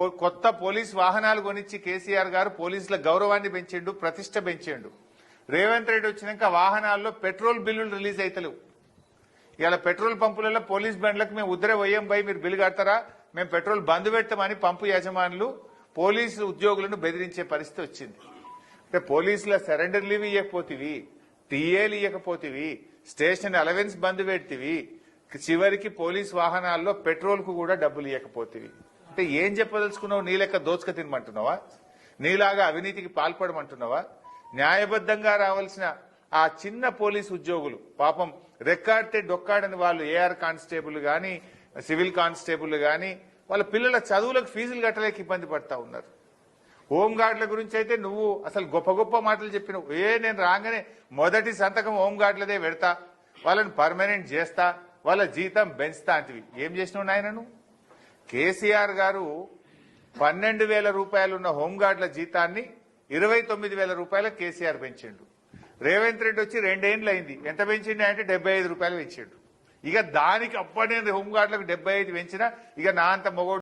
కొత్త పోలీస్ వాహనాలు కొనిచ్చి కేసీఆర్ గారు పోలీసుల గౌరవాన్ని పెంచిండు ప్రతిష్ట పెంచిండు. రేవంత్ రెడ్డి వచ్చినాక వాహనాల్లో పెట్రోల్ బిల్లులు రిలీజ్ అవుతలేవు ఇలా పెట్రోల్ పంపులలో పోలీస్ బండ్లకు మేము ఉద్దరే పోయాం పోయి మీరు బిల్లు కడతారా? మేము పెట్రోల్ బంద్ పెడతామని పంపు యజమానులు పోలీసు ఉద్యోగులను బెదిరించే పరిస్థితి వచ్చింది. అంటే పోలీసుల సరెండర్ లీవ్ ఇవ్వకపోతేవి టీఏలు ఇవ్వకపోతేవి స్టేషన్ అలవెన్స్ బంద్ పెడితేవి చివరికి పోలీస్ వాహనాల్లో పెట్రోల్కు కూడా డబ్బులు ఇవ్వకపోతేవి అంటే ఏం చెప్పదలుచుకున్నావు? నీ లెక్క దోచుక తినమంటున్నావా? నీలాగా అవినీతికి పాల్పడమంటున్నావా? న్యాయబద్ధంగా రావాల్సిన ఆ చిన్న పోలీస్ ఉద్యోగులు పాపం రెక్కాడితే డొక్కాడని వాళ్ళు ఏఆర్ కానిస్టేబుల్ కానీ సివిల్ కానిస్టేబుల్ కానీ వాళ్ళ పిల్లల చదువులకు ఫీజులు కట్టలేక ఇబ్బంది పడతా ఉన్నారు. హోంగార్డుల గురించి అయితే నువ్వు అసలు గొప్ప గొప్ప మాటలు చెప్పినవు. ఏ నేను రాగానే మొదటి సంతకం హోంగార్డులదే పెడతా వాళ్ళని పర్మనెంట్ చేస్తా వాళ్ళ జీతం పెంచుతా అంటివి. ఏం చేసినావు నాయన నువ్వు? కేసీఆర్ గారు పన్నెండు వేల రూపాయలున్న హోంగార్డుల జీతాన్ని ఇరవై తొమ్మిది వేల రూపాయల కేసీఆర్ పెంచిండు. రేవంత్ రెడ్డి వచ్చి రెండేండ్లు అయింది. ఎంత పెంచిండు అంటే డెబ్బై ఐదు రూపాయలు పెంచిండు. ఇక దానికి అప్పటి హోంగార్డులకు డెబ్బై ఐదు పెంచినా ఇక నా అంత మొగోడు